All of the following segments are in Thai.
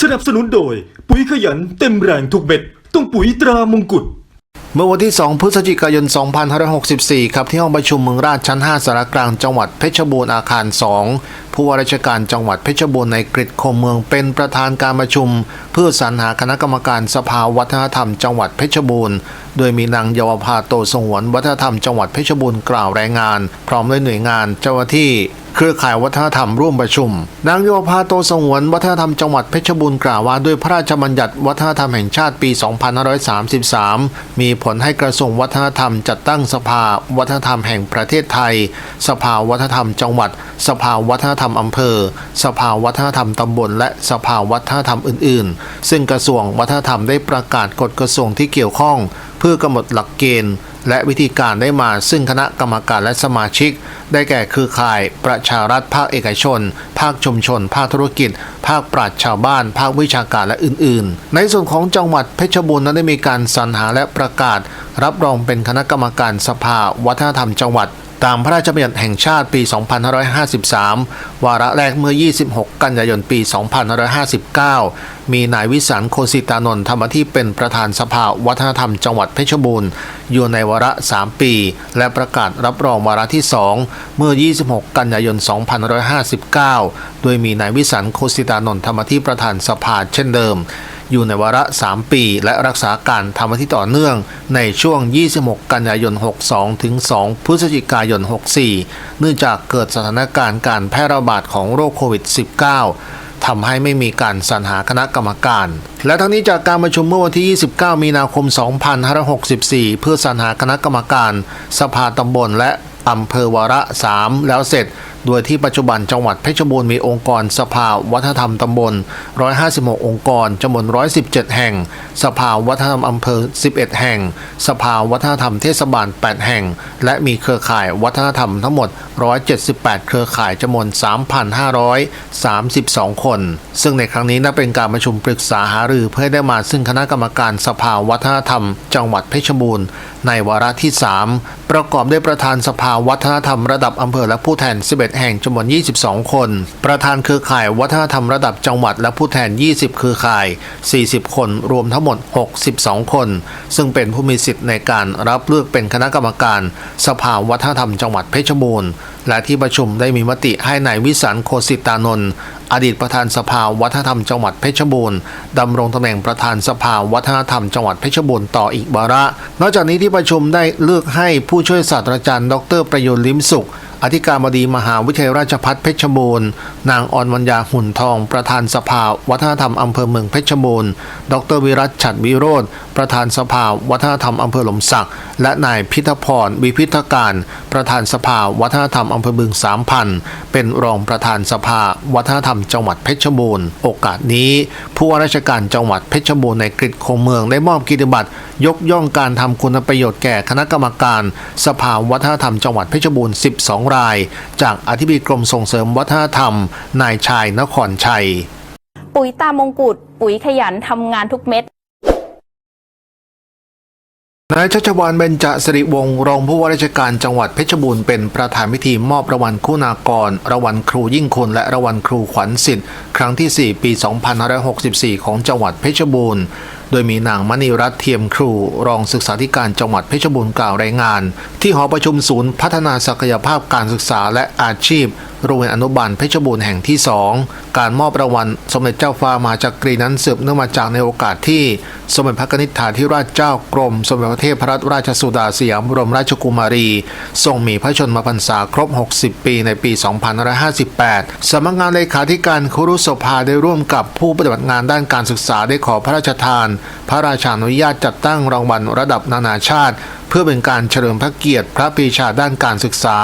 สนับสนุนโดย ปุ๋ยขยันเต็มแรงทุกเม็ด ต้องปุ๋ยตรามงกุฎเมื่อวันที่ 2 พฤศจิกายน 2564 ครับ ที่ห้องประชุมเมืองราชชั้น 5สารกลางจังหวัดเพชรบูรณ์อาคาร 2 ผู้ว่าราชการจังหวัดเพชรบูรณ์ในกริดคมเมืองเป็นประธานการประชุม เพื่อสรรหาคณะกรรมการสภาวัฒนธรรมจังหวัดเพชรบูรณ์ โดยมีนางเยาวภาโตสงวนวัฒนธรรมจังหวัดเพชรบูรณ์กล่าวรายงาน พร้อมด้วยหน่วยงานเจ้าหน้าที่เครือข่ายวัฒนธรรมร่วมประชุม นางโยภาโตสงวนวัฒนธรรมจังหวัดเพชรบูรณ์กล่าวว่าด้วยพระราชบัญญัติวัฒนธรรมแห่งชาติปี 2533 มีผลให้กระทรวงวัฒนธรรมจัดตั้งสภาวัฒนธรรมแห่งประเทศไทย สภาวัฒนธรรมจังหวัด สภาวัฒนธรรมอำเภอ สภาวัฒนธรรมตำบล และสภาวัฒนธรรมอื่น ๆ ซึ่งกระทรวงวัฒนธรรมได้ประกาศกฎกระทรวงที่เกี่ยวข้อง เพื่อกำหนดหลักเกณฑ์ และวิธีการได้มาซึ่งคณะกรรมการและสมาชิก ได้แก่คือข่ายประชารัฐภาคเอกชน ภาคชุมชน ภาคธุรกิจ ภาคปราชชาวบ้าน ภาควิชาการและอื่น ๆ ในส่วนของจังหวัดเพชรบูรณ์นั้นได้มีการสรรหาและประกาศ รับรองเป็นคณะกรรมการสภาวัฒนธรรมจังหวัด ตามพระราชบัญญัติแห่งชาติปี 2553 วาระแรกเมื่อ 26 กันยายน ปี 2559 มีนายวิสารโคสิตานนท์ทำหน้าที่เป็นประธานสภาวัฒนธรรมจังหวัดเพชรบูรณ์ อยู่ในวาระ 3 ปี และประกาศรับรองวาระที่ 2 เมื่อ 26 กันยายน 2559 โดยมีนายวิสารโคสิตานนท์ทำหน้าที่ประธานสภาเช่นเดิม อยู่ในวาระ 3 ปี และรักษาการทำหน้าที่ต่อเนื่องในช่วง 26 กันยายน 62 ถึง 2 พฤศจิกายน 64 เนื่องจากเกิดสถานการณ์การแพร่ระบาดของโรคโควิด -19 ทำให้ไม่มีการสรรหาคณะกรรมการ และทั้งนี้จากการประชุมเมื่อวันที่ 29 มีนาคม 2564 เพื่อสรรหาคณะกรรมการ สภาตำบลและอำเภอวาระ 3 แล้วเสร็จโดยที่ปัจจุบันจังหวัดเพชรบูรณ์มีองค์กรสภาวัฒนธรรมตำบล 156 องค์กรจำนวน 117 แห่ง สภาวัฒนธรรมอำเภอ 11 แห่ง สภาวัฒนธรรมเทศบาล 8 แห่ง และมีเครือข่ายวัฒนธรรมทั้งหมด 178 เครือข่ายจำนวน 3,532 คน ซึ่งในครั้งนี้นับเป็นการประชุมปรึกษาหารือเพื่อได้มาซึ่งคณะกรรมการสภาวัฒนธรรม จังหวัดเพชรบูรณ์ในวาระที่ 3 ประกอบด้วยประธานสภาวัฒนธรรมระดับอำเภอและผู้แทน 11แห่งจำนวน 22 คน ประธานเครือข่ายวัฒนธรรมระดับจังหวัดและผู้แทน 20 เครือข่าย 40 คน รวมทั้งหมด 62 คน ซึ่งเป็นผู้มีสิทธิ์ในการรับเลือกเป็นคณะกรรมการ สภาวัฒนธรรมจังหวัดเพชรบูรณ์ และที่ประชุมได้มีมติให้นายวิสันโคสิตานนท์ อดีตประธานสภาวัฒนธรรมจังหวัดเพชรบูรณ์ดำรงตำแหน่งประธานสภาวัฒนธรรมจังหวัดเพชรบูรณ์ต่ออีกวาระ นอกจากนี้ที่ประชุมได้เลือกให้ผู้ช่วยศาสตราจารย์ ดรประยุนลิ้มสุข อธิการบดีมหาวิทยาลัยราชภัฏเพชรบูรณ์ นางออนวัญญาหุ่นทอง ประธานสภาวัฒนธรรมอำเภอเมืองเพชรบูรณ์ ดรวิรัตฉัดวิโรธประธานสภาวัฒนธรรมอำเภอหลมสัก และนายพิทพรวิพิธการ ประธานสภาวัฒนธรรมอำเภอบึงสามพันเป็นรองประธานสภาวัฒนธรรมจังหวัดเพชรบูรณ์โอกาสนี้ผู้ว่าราชการจังหวัดเพชรบูรณ์ในกริดคงเมืองได้มอบกิจบัตรยกย่องการทำคุณประโยชน์แก่คณะกรรมการ สภาวัฒนธรรมจังหวัดเพชรบูรณ์ 12 ราย จากอธิบดีกรมส่งเสริมวัฒนธรรม นายชายนครชัย ปุ๋ยตามงกุฎปุ๋ยขยันทำงานทุกเม็ด นายชัชวานเบญจสิริวงศ์รองผู้ว่าราชการจังหวัดเพชรบูรณ์เป็นประธานพิธีมอบรางวัลคุณากรรางวัลครูยิ่งคนและรางวัลครูขวัญสิทธิ์ครั้งที่ 4 ปี 2564 ของจังหวัดเพชรบูรณ์ โดยมีนางมณีรัตน์เทียมครู รองศึกษาธิการจังหวัดเพชรบูรณ์กล่าวรายงาน ที่หอประชุมศูนย์พัฒนาศักยภาพการศึกษาและอาชีพโรงเรียนอนุบาลเพชรบูรณ์แห่งที่ 2 การมอบรางวัลสมเด็จเจ้าฟ้ามาจักรีนั้นสืบเนื่องมาจากในโอกาสที่ สมเด็จพระนิษฐาธิราชเจ้ากรม สมเด็จพระเทพรัตนราชสุดาสยามบรมราชกุมารี ทรงมีพระชนมพรรษาครบ 60 ปีในปี 2558 สำนักงานเลขาธิการครุสภาได้ร่วมกับผู้ปฏิบัติงานด้านการศึกษาได้ขอพระราชทานพระราชาอนุญาตจัดตั้งรางวัลระดับนานาชาติ เพื่อเป็นการเฉลิมพระเกียรติพระปีชาด้านการศึกษา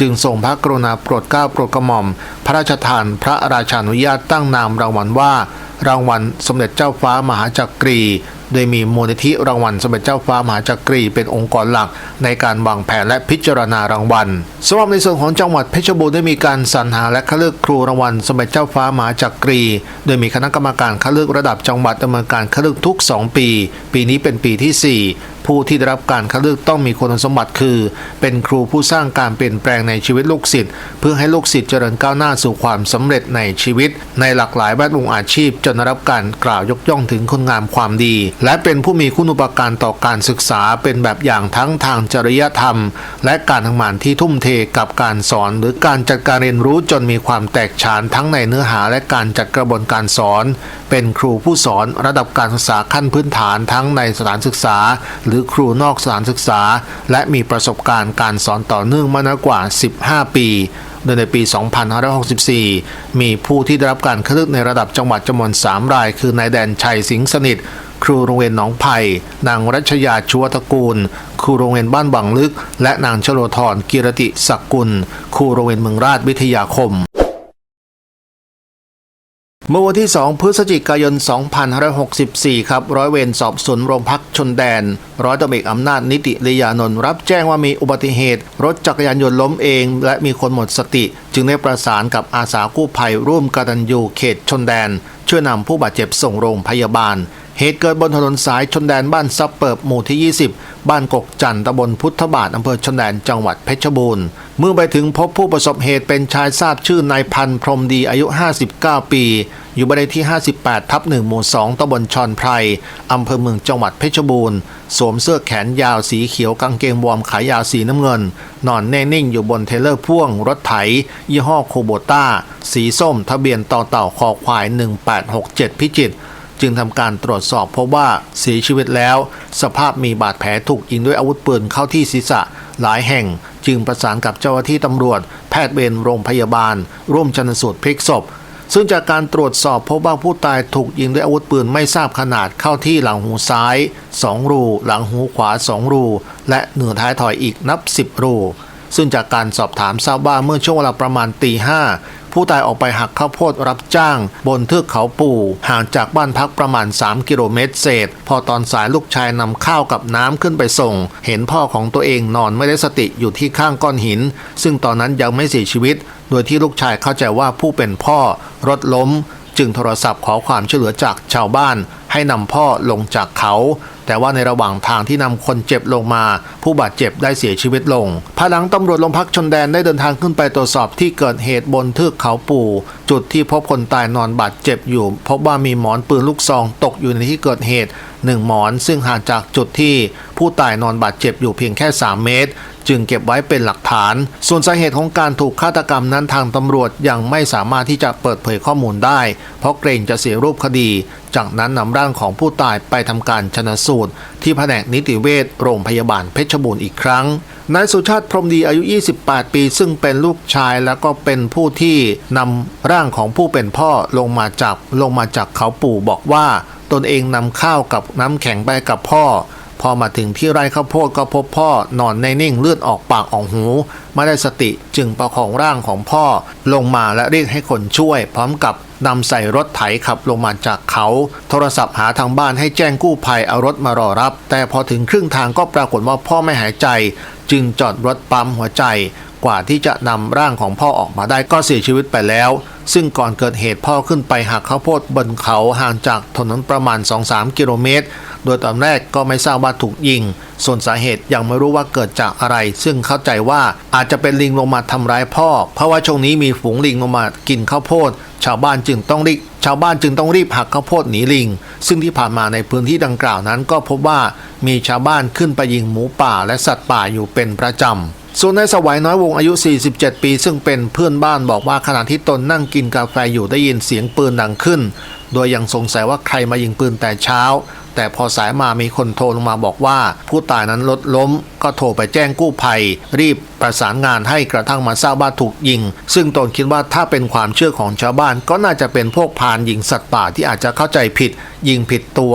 จึงทรงพระกรุณาโปรดเกล้าโปรดกระหม่อม พระราชทานพระราชาอนุญาตตั้งนามรางวัลว่า รางวัลสมเด็จเจ้าฟ้ามหาจักรี โดยมีมูลนิธิรางวัลสมเด็จเจ้าฟ้ามหาจักรีเป็นองค์กรหลักในการวางแผนและพิจารณารางวัลสำหรับในส่วนของจังหวัดเพชรบูรณ์ได้มีการสรรหาและคัดเลือกครูรางวัลสมเด็จเจ้าฟ้ามหาจักรี โดยมีคณะกรรมการคัดเลือกระดับจังหวัดดำเนินการคัดเลือกทุก 2 ปี ปีนี้เป็นปีที่ 4ผู้ที่ได้รับการคัดเลือกต้องมีคุณสมบัติคือ เป็นครูผู้สร้างการเปลี่ยนแปลงในชีวิตลูกศิษย์ เพื่อให้ลูกศิษย์เจริญก้าวหน้าสู่ความสำเร็จในชีวิต ในหลากหลายแวดวงอาชีพ จนได้รับการกล่าวยกย่องถึงคุณงามความดี และเป็นผู้มีคุณูปการต่อการศึกษาเป็นแบบอย่างทั้งทางจริยธรรม และการทำงานที่ทุ่มเทกับการสอน หรือการจัดการเรียนรู้จนมีความแตกฉานทั้งในเนื้อหาและการจัดกระบวนการสอน เป็นครูผู้สอนระดับการศึกษาขั้นพื้นฐานทั้งในสถานศึกษารือครูนอกสถานศึกษา และมีประสบการณ์การสอนต่อเนื่องมานานกว่า 15 ปีโดยในปี 2564 มีผู้ที่ได้รับการคัดเลือกในระดับจังหวัดจำนวน 3 ราย คือนายแดนชัยสิงห์สนิท ครูโรงเรียนหนองไผ่ นางรัชยาชัวตระกูล ครูโรงเรียนบ้านบางลึก และนางชโลธรกิรติศักกุล ครูโรงเรียนเมืองราชวิทยาคม เมื่อวันที่ 2 พฤศจิกายน 2564 ครับ ร้อยเวรสอบสวนโรงพักชนแดน ร้อยตำรวจอำนาจนิติริยานนท์รับแจ้งว่ามีอุบัติเหตุ รถจักรยานยนต์ล้มเอง และมีคนหมดสติ จึงได้ประสานกับอาสากู้ภัยร่วมกตัญญูเขตชนแดน ช่วยนำผู้บาดเจ็บส่งโรงพยาบาล เหตุเกิดบนถนนสายชนแดนบ้านซับเปิบหมู่ที่ 20 บ้านกกจันต์ตำบลพุทธบาทอำเภอชนแดนจังหวัดเพชรบูรณ์ เมื่อไปถึงพบผู้ประสบเหตุเป็นชายทราบชื่อนายพันธ์พรมดีอายุ 59 ปี อยู่บ้านเลขที่ 58 ทับ1หมู่ 2ตำบลชอนไพรอำเภอเมืองจังหวัดเพชรบูรณ์ สวมเสื้อแขนยาวสีเขียวกางเกงวอร์มขายาวสีน้ำเงิน นอนแน่นิ่งอยู่บนเทเลอร์พ่วง รถไถ ยี่ห้อโคโบต้า สีส้ม ทะเบียนต่อเต่าคอควาย 1867 พิจิตร จึงทำการตรวจสอบพบว่าเสียชีวิตแล้ว สภาพมีบาดแผลถูกยิงด้วยอาวุธปืนเข้าที่ศีรษะหลายแห่ง จึงประสานกับเจ้าหน้าที่ตำรวจ แพทย์เวรโรงพยาบาล ร่วมชันสูตรพลิกศพ ซึ่งจากการตรวจสอบพบว่าผู้ตายถูกยิงด้วยอาวุธปืนไม่ทราบขนาดเข้าที่หลังหูซ้าย 2 รู หลังหูขวา 2 รู และเหนือท้ายถอยอีกนับ 10 รูซึ่งจากการสอบถามทราบว่าเมื่อช่วงเวลาประมาณตีห้า ผู้ตายออกไปหักข้าวโพดรับจ้าง บนเทือกเขาปู่ห่างจากบ้านพักประมาณ 3 กิโลเมตรเศษ พอตอนสายลูกชายนำข้าวกับน้ำขึ้นไปส่ง เห็นพ่อของตัวเองนอนไม่ได้สติอยู่ที่ข้างก้อนหิน ซึ่งตอนนั้นยังไม่เสียชีวิต โดยที่ลูกชายเข้าใจว่าผู้เป็นพ่อรถล้ม จึงโทรศัพท์ขอความช่วยเหลือจากชาวบ้าน ให้นำพ่อลงจากเขาแต่ว่าในระหว่างทางที่นำคนเจ็บลงมา ผู้บาดเจ็บได้เสียชีวิตลงภายหลังตำรวจโรงพักชนแดนได้เดินทางขึ้นไปตรวจสอบที่เกิดเหตุบนเทือกเขาปู่ จุดที่พบคนตายนอนบาดเจ็บอยู่ พบว่ามีหมอนปืนลูกซองตกอยู่ในที่เกิดเหตุหนึ่งหมอนซึ่งห่างจากจุดที่ผู้ตายนอนบาดเจ็บอยู่เพียงแค่ 3 เมตร จึงเก็บไว้เป็นหลักฐาน ส่วนสาเหตุของการถูกฆาตกรรมนั้นทางตำรวจยังไม่สามารถที่จะเปิดเผยข้อมูลได้ เพราะเกรงจะเสียรูปคดี จากนั้นนำร่างของผู้ตายไปทำการชนะสูตร ที่แผนกนิติเวชโรงพยาบาลเพชรบูรณ์อีกครั้งนายสุชาติพรมดีอายุ 28 ปี ซึ่งเป็นลูกชายแล้วก็เป็นผู้ที่นำร่างของผู้เป็นพ่อลงมาจากลงมาจากเขาปู่บอกว่า ตนเองนำข้าวกับน้ำแข็งไปกับพ่อ พอมาถึงที่ไร่ข้าวโพดก็พบพ่อนอนในนิ่งเลือดออกปากออกหู ไม่ได้สติจึงประคองร่างของพ่อ ลงมาและเรียกให้คนช่วย พร้อมกับนำใส่รถไถขับลงมาจากเขา โทรศัพท์หาทางบ้านให้แจ้งกู้ภัยเอารถมารอรับ แต่พอถึงครึ่งทางก็ปรากฏว่าพ่อไม่หายใจ จึงจอดรถปั๊มหัวใจ กว่าที่จะนำร่างของพ่อออกมาได้ก็เสียชีวิตไปแล้ว ซึ่งก่อนเกิดเหตุพ่อขึ้นไปหักข้าวโพดบนเขาห่างจากถนนประมาณ 2-3 กิโลเมตร โดยตอนแรกก็ไม่ทราบว่าถูกยิง ส่วนสาเหตุยังไม่รู้ว่าเกิดจากอะไร ซึ่งเข้าใจว่าอาจจะเป็นลิงลงมาทำร้ายพ่อ เพราะว่าช่วงนี้มีฝูงลิงลงมากินข้าวโพด ชาวบ้านจึงต้องรีบชาวบ้านจึงต้องรีบหักข้าวโพดหนีลิง ซึ่งที่ผ่านมาในพื้นที่ดังกล่าวนั้นก็พบว่ามีชาวบ้านขึ้นไปยิงหมูป่าและสัตว์ป่าอยู่เป็นประจำ ส่วนนายสวัยน้อยวงอายุ 47 ปี ซึ่งเป็นเพื่อนบ้านบอกว่าขณะที่ตนนั่งกินกาแฟอยู่ได้ยินเสียงปืนดังขึ้น โดยยังสงสัยว่าใครมายิงปืนแต่เช้า แต่พอสายมามีคนโทรลงมาบอกว่า ผู้ตายนั้นรถล้ม ก็โทรไปแจ้งกู้ภัย รีบ ประสานงานให้กระทั่งมาทราบว่าถูกยิง ซึ่งตนคิดว่าถ้าเป็นความเชื่อของชาวบ้านก็น่าจะเป็นพวกพานยิงสัตว์ป่าที่อาจจะเข้าใจผิด ยิงผิดตัว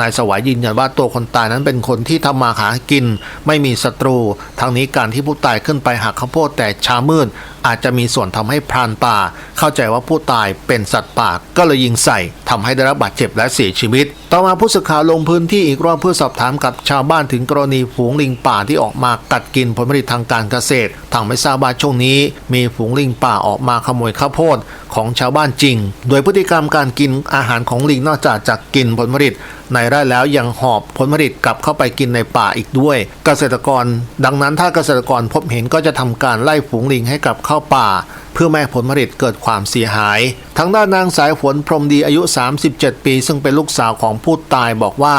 นายสวัยยืนยันว่าตัวคนตายนั้นเป็นคนที่ทำมาหากิน ไม่มีศัตรู ทั้งนี้การที่ผู้ตายขึ้นไปหักข้าวโพดแต่ช้ามืด อาจจะมีส่วนทำให้พรานป่า เข้าใจว่าผู้ตายเป็นสัตว์ป่าก็เลยยิงใส่ทำให้ได้รับบาดเจ็บและเสียชีวิต ต่อมาผู้สื่อข่าวลงพื้นที่อีกรอบเพื่อสอบถามกับชาวบ้านถึงกรณีฝูงลิงป่าที่ออกมากัดกินผลผลิตทางการเกษตรทางไม่ทราบว่าช่วงนี้มีฝูงลิงป่าออกมาขโมยข้าวโพดของชาวบ้านจริง โดยพฤติกรรมการกินอาหารของลิงนอกจากจะกินผลผลิตในไร่แล้วยังหอบผลผลิตกลับเข้าไปกินในป่าอีกด้วย เกษตรกร ดังนั้นถ้าเกษตรกรพบเห็นก็จะทำการไล่ฝูงลิงให้กลับเข้าป่า เพื่อไม่ให้ผลผลิตเกิดความเสียหาย ทางด้านนางสายฝนพรมดีอายุ 37 ปี ซึ่งเป็นลูกสาวของผู้ตายบอกว่า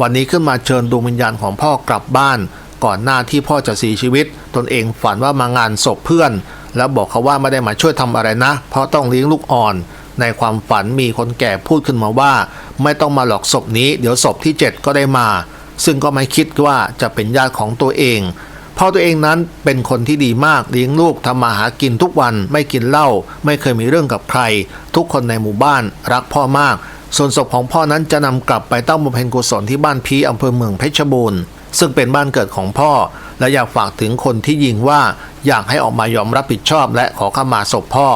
วันนี้ขึ้นมาเชิญดวงวิญญาณของพ่อกลับบ้าน ก่อนหน้าที่พ่อจะเสียชีวิต ตนเองฝันว่ามางานศพเพื่อน แล้วบอกเขาว่าไม่ได้มาช่วยทำอะไรนะ เพราะต้องเลี้ยงลูกอ่อน ในความฝันมีคนแก่พูดขึ้นมาว่า ไม่ต้องมาหลอกศพนี้ เดี๋ยวศพที่ 7 ก็ได้มา ซึ่งก็ไม่คิดว่าจะเป็นญาติของตัวเองพ่อตัวเองนั้นเป็นคนที่ดีมากเลี้ยงลูกทำมาหากินทุกวันไม่กินเหล้าไม่เคยมีเรื่องกับใคร ทุกคนในหมู่บ้านรักพ่อมาก ส่วนศพของพ่อนั้นจะนำกลับไปตั้งบำเพ็ญกุศลที่บ้านพีอำเภอเมืองเพชรบูรณ์ ซึ่งเป็นบ้านเกิดของพ่อ และอยากฝากถึงคนที่ยิงว่าอยากให้ออกมายอมรับผิดชอบและขอขมาศพพ่อ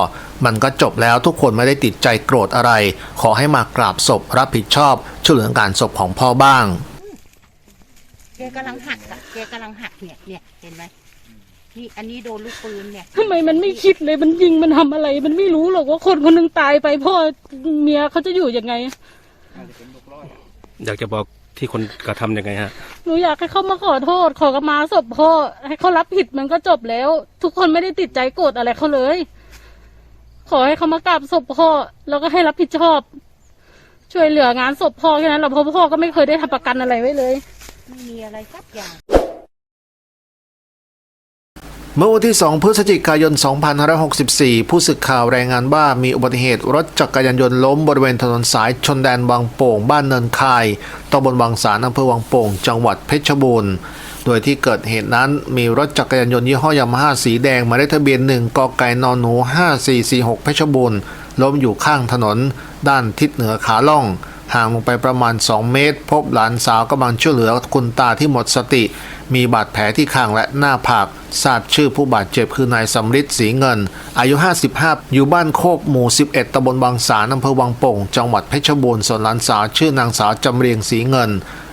มันก็จบแล้วทุกคนไม่ได้ติดใจโกรธอะไร ขอให้มากราบศพรับผิดชอบช่วยเหลืองการศพของพ่อบ้างแกกำลังหักอะแกกำลังหักเนี่ยเนี่ยเห็นไหมนี่อันนี้โดนลูกปืนเนี่ยทำไมมันไม่คิดเลยมันยิงมันทำอะไร มันไม่รู้หรอกว่าคนคนหนึงตายไปพ่อเมียเขาจะอยู่ยังไง อยากจะบอก ที่คนกระทำยังไงฮะ หนูอยากให้เขามาขอโทษ ขอกมาศพพ่อให้เขารับผิดมันก็จบแล้ว ทุกคนไม่ได้ติดใจโกรธอะไรเขาเลย ขอให้เขามากราบศพพ่อแล้วก็ให้รับผิดชอบ ช่วยเหลืองานศพพ่อแค่นั้นแหละเพราะพ่อก็ไม่เคยได้ทำประกันอะไรไว้เลย ไม่มีอะไรสักอย่าง เมื่อวันที่ 2 พฤศจิกายน 2564 ผู้สื่อข่าวรายงานว่ามีอุบัติเหตุรถจักรยานยนต์ล้มบริเวณถนนสายชนแดนวังโป่งบ้านเนินคายตำบลวังสารอำเภอวังโป่ง จังหวัดเพชรบูรณ์ โดยที่เกิดเหตุนั้นมีรถจักรยานยนต์ยี่ห้อยามาฮ่าสีแดงหมายเลขทะเบียน 1 กไก่นอนหนู 5446 เพชรบูรณ์ ล้มอยู่ข้างถนน ด้านทิศเหนือขาล่อง ห่างลงไปประมาณ 2 เมตร พบหลานสาวกำลังช่วยเหลือคุณตาที่หมดสติ มีบาดแผลที่คางและหน้าผาก ทราบชื่อผู้บาดเจ็บคือนายสำริดศรีเงิน อายุ 55 อยู่บ้านโคกหมู่ 11ตำบลบางสารอำเภอวังโป่ง จังหวัดเพชรบูรณ์ส่วนหลานสาวชื่อนางสาวจำเรียงศรีเงิน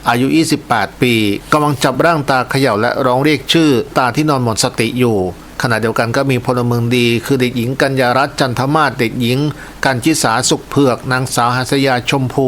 อายุ 28 ปีกำลังจับร่างตาเขย่าและร้องเรียกชื่อ ตาที่นอนหมดสติอยู่ ขณะเดียวกันก็มีพลเมืองดี คือเด็กหญิงกัญญารัตน์จันทมาศเด็กหญิงกันจิสาสุขเผือก นางสาวหัสยาชมพู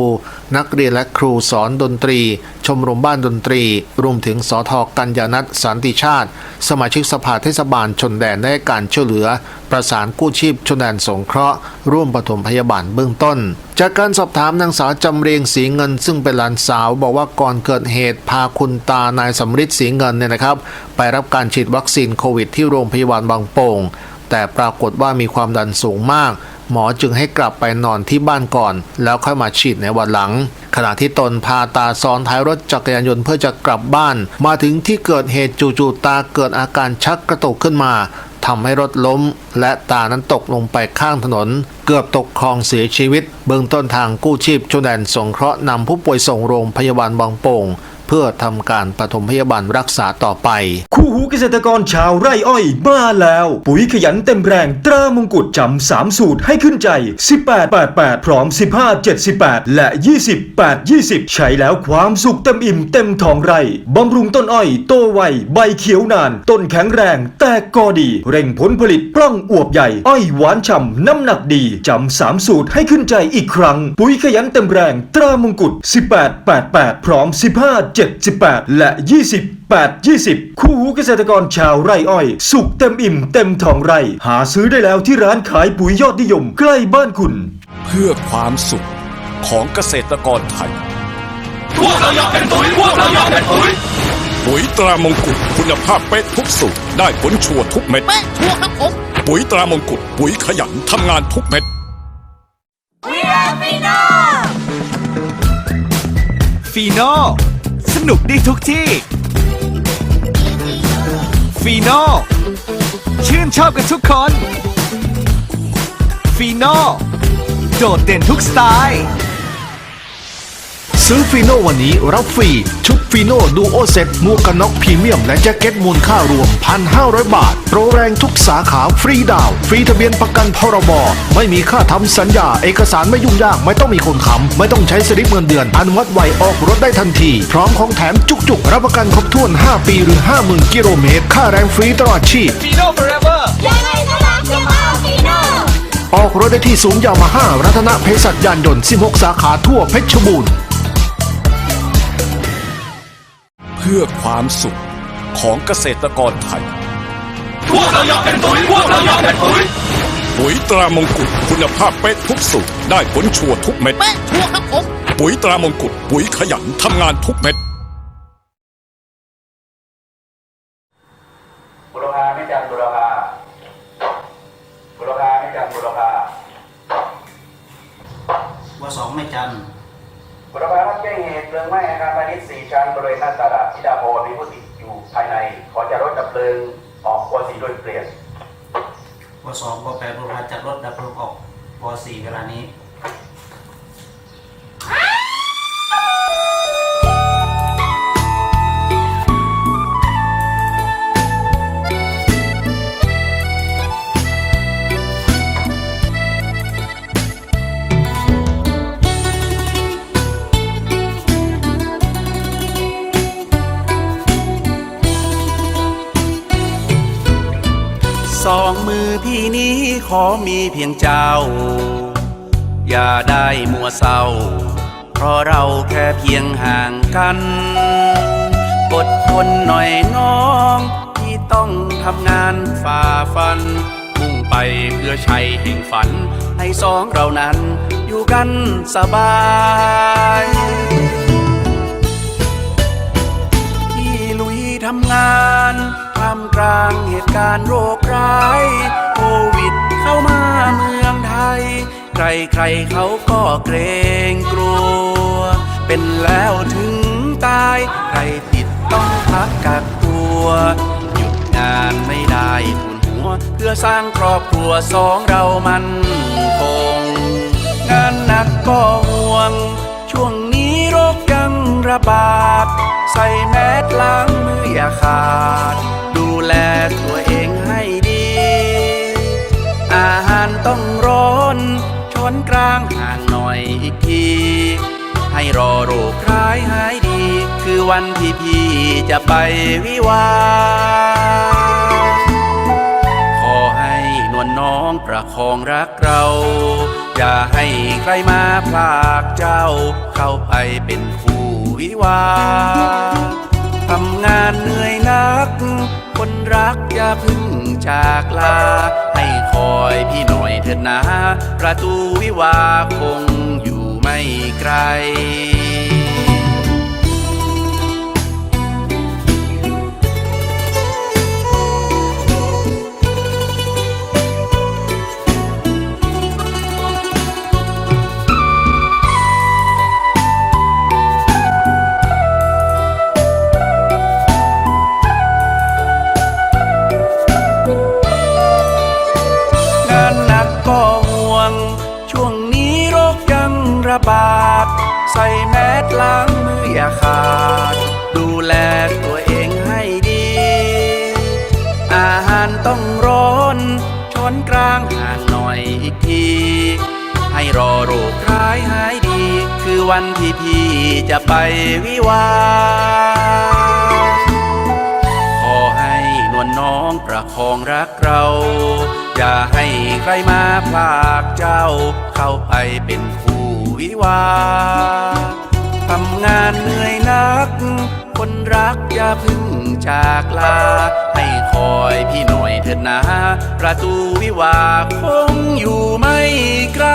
นักเรียนและครูสอนดนตรี ชมรมบ้านดนตรี รวมถึงสอทอกัญญานัทสันติชาติ สมาชิกสภาเทศบาลชนแดนได้ให้การช่วยเหลือ ประสานกู้ชีพชนแดนสงเคราะห์ ร่วมปฐมพยาบาลเบื้องต้น จากการสอบถามนางสาวจำเรียงสีเงิน ซึ่งเป็นหลานสาวบอกว่าก่อนเกิดเหตุพาคุณตานายสำริดสีเงินเนี่ยนะครับ ไปรับการฉีดวัคซีนโควิดที่โรงพยาบาลบางโป่ง แต่ปรากฏว่ามีความดันสูงมาก หมอจึงให้กลับไปนอนที่บ้านก่อน แล้วค่อยมาฉีดในวันหลัง ขณะที่ตนพาตาซ้อนท้ายรถจักรยานยนต์เพื่อจะกลับบ้าน มาถึงที่เกิดเหตุจู่ๆตาเกิดอาการชักกระตุกขึ้นมาทำให้รถล้ม และตานั้นตกลงไปข้างถนน เกือบตกคลองเสียชีวิต เบื้องต้นทางกู้ชีพชนแดนสงเคราะห์นำผู้ป่วยส่งโรงพยาบาลบางโป่ง พื่อทำการปฐมพยาบาลรักษาต่อไป คู่หูเกษตรกรชาวไร่อ้อยมาแล้ว ปุ๋ยขยันเต็มแรงตรามงกุฎจำสามสูตรให้ขึ้นใจ 1888 พร้อม 1578 และ2820 ใช้แล้วความสุขเต็มอิ่มเต็มท้องไร่บำรุงต้นอ้อย โตไวใบเขียวนาน ต้นแข็งแรง แตกกอดี เร่งผลผลิตปล้องอวบใหญ่ อ้อยหวานฉ่ำน้ำหนักดีจำสามสูตรให้ขึ้นใจอีกครั้ง ปุ๋ยขยันเต็มแรงตรามงกุฎ1888 พร้อม1578 และ 28 20 คู่หูเกษตรกรชาวไร่อ้อย สุขเต็มอิ่มเต็มท้องไร่ หาซื้อได้แล้วที่ร้านขายปุ๋ยยอดนิยม ใกล้บ้านคุณ เพื่อความสุขของเกษตรกรไทยปุ๋ยตรามงกุฎคุณภาพเป๊ะทุกสูตรได้ผลชัวร์ทุกเม็ด เป๊ะชัวร์ครับผม ปุ๋ยตรามงกุฎปุ๋ยขยันทำงานทุกเม็ดฟีโน่ส นุกได้ทุกที่ฟีโน่ชื่นชอบกันทุกคนฟีโน่โดดเด่นทุกสไตล์ ซื้อฟีโน่วันนี้รับฟรี ชุดฟีโน่ดูโอเซ็ตหมวกกันน็อกพรีเมียม และแจ็คเก็ตมูลค่ารวม 1,500 บาท โปรแรงทุกสาขาฟรีดาวน์ฟรีทะเบียนประกันพรบ ไม่มีค่าทำสัญญา เอกสารไม่ยุ่งยาก ไม่ต้องมีคนค้ำไม่ต้องใช้สลิปเงินเดือนอนุมัติไวออกรถได้ทันที พร้อมของแถมจุกๆ รับประกันครบถ้วน 5 ปีหรือ 50,000 กิโลเมตร ค่าแรงฟรีตลอดชีพออกรถได้ที่ศูนย์ยามาฮ่ารัตนเพศัชยานยนต์ 16 สาขาทั่วเพชรบูรณ์ เพื่อความสุขของเกษตรกรไทยปุ๋ยตรามงกุฎคุณภาพเป๊ะทุกสูตรได้ผลชัวร์ทุกเม็ด เป๊ะชัวร์ครับผม ปุ๋ยตรามงกุฎปุ๋ยขยันทำงานทุกเม็ด บุรพาไม่จำบุรพาบุรพาไม่จำบุรพาวสองไม่จันทร์ บุรพารับแจ้งเหตุเพลิงไหม้อาคารพาณิชย์สี่ชั้นบริเวณหน้าตลาดทิดาโพมีผู้ติดอยู่ภายใน ขอจะรถดับเพลิงออกควรสีโดยเปลี่ยนวสองวแปดบุรพาจัดรถดับเพลิงออกวสี่เวลานี้ ขอมีเพียงเจ้า อย่าได้มัวเศร้า เพราะเราแค่เพียงห่างกันอดทนหน่อยน้อง ที่ต้องทำงานฝ่าฟันมุ่งไปเพื่อชัยแห่งฝัน ให้สองเรานั้นอยู่กันสบายที่ลุยทำงานท่ามกลางเหตุการณ์โรคร้าย วิดเข้ามาเมืองไทย ใครๆเขาก็เกรงกลัว เป็นแล้วถึงตาย ใครติดต้องพักกักตัวหยุดงานไม่ได้ทุนหัว เพื่อสร้างครอบครัวสองเรามันคง งานหนักก็ห่วง ช่วงนี้โรคยังระบาด ใส่แมสล้างมืออย่าขาด กลางห่างหน่อยอีกที ให้รอโรคร้ายหายดี คือวันที่พี่จะไปวิวา ขอให้นวลน้องประคองรักเรา อย่าให้ใครมาพลากเจ้า เข้าไปเป็นคู่วิวาทำงานเหนื่อยนัก คนรักอย่าพึ่งจากลา ให้คอยพี่หน่อยเถิดนะ ประตูวิวาคงอยู่ไม่ไกล ระบาด ใส่แมสล้างมืออย่าขาด ดูแลตัวเองให้ดี อาหารต้องร้อนช้อนกลางห่างหน่อยอีกที ให้รอโรคร้ายหายดี คือวันที่พี่จะไปวิวาขอให้นวลน้องประคองรักเรา อย่าให้ใครมาพลากเจ้าเข้าไปเป็น วิวา ทำงานเหนื่อยนัก คนรักอย่าพึ่งจากลา ให้คอยพี่หน่อยเถิดนะ ประตูวิวาคงอยู่ไม่ไกล